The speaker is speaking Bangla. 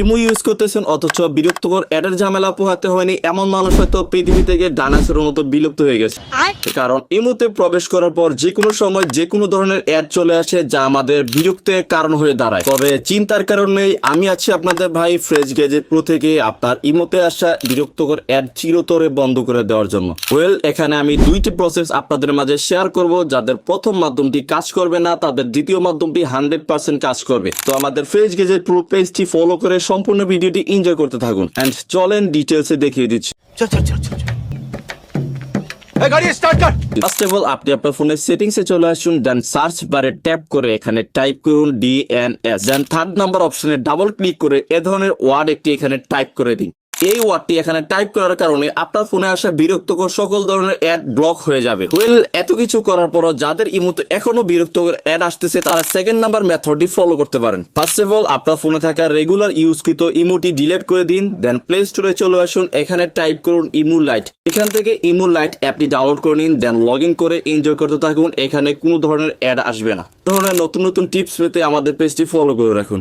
ইমো ইউজ করতেছেন অথচ বিরক্তকর অ্যাডের ঝামেলা পোহাতে হয়নি এমন মানুষ হয়তো পৃথিবী থেকে ডানাসের মতো বিলুপ্ত হয়ে গেছে। কারণ ইমোতে প্রবেশ করার পর যে কোনো সময় যে কোনো ধরনের অ্যাড চলে আসে যা আমাদের বিরক্তের কারণ হয়ে দাঁড়ায়। তবে চিন্তার কারণে আমি আছি আপনাদের ভাই ফ্রেশ গেজেট প্রো থেকে আপনার ইমোতে আসা বিরক্তকর অ্যাড চিরতরে বন্ধ করে দেওয়ার জন্য। ওয়েল এখানে আমি দুইটি প্রসেস আপনাদের মাঝে শেয়ার করব যাদের প্রথম মাধ্যমটি কাজ করবে না তাদের দ্বিতীয় মাধ্যমটি হান্ড্রেড পার্সেন্ট কাজ করবে। তো আমাদের ফেস গেজের পুরো পেজটি ফলো করে সম্পূর্ণ ভিডিওটি এনজয় করতে থাকুন। অ্যান্ড চলেন ডিটেলসে দেখিয়ে দিচ্ছি। আপনি আপনার ফোনের সেটিংসে চলে আসুন দেন সার্চ বারে ট্যাপ করে এখানে টাইপ করুন ডিএনএস দেন থার্ড নাম্বার অপশনে ডাবল ক্লিক করে এ ধরনের ওয়ার্ড একটি এখানে টাইপ করে দিন। এই ওয়ার্ডটি এখানে টাইপ করার কারণে আপনার ফোনে আসা বিরক্তকর সকল ধরনের অ্যাড ব্লক হয়ে যাবে। ওয়েল এত কিছু করার পরও যাদের ইমোতে এখনও বিরক্তকর অ্যাড আসতেছে, তারা সেকেন্ড নাম্বার মেথডটি ফলো করতে পারেন। ফার্স্ট অফ অল আপনার ফোনে থাকা রেগুলার ইউজকৃত ইমোটি ডিলিট করে দিন দেন প্লে স্টোরে চলে আসুন, এখানে টাইপ করুন ইমো লাইট এখান থেকে ইমো লাইট অ্যাপটি ডাউনলোড করে নিন দেন লগ ইন করে এনজয় করতে থাকুন, এখানে কোনো ধরনের অ্যাড আসবে না। ধরনের নতুন নতুন টিপস পেতে আমাদের পেজটি ফলো করে রাখুন।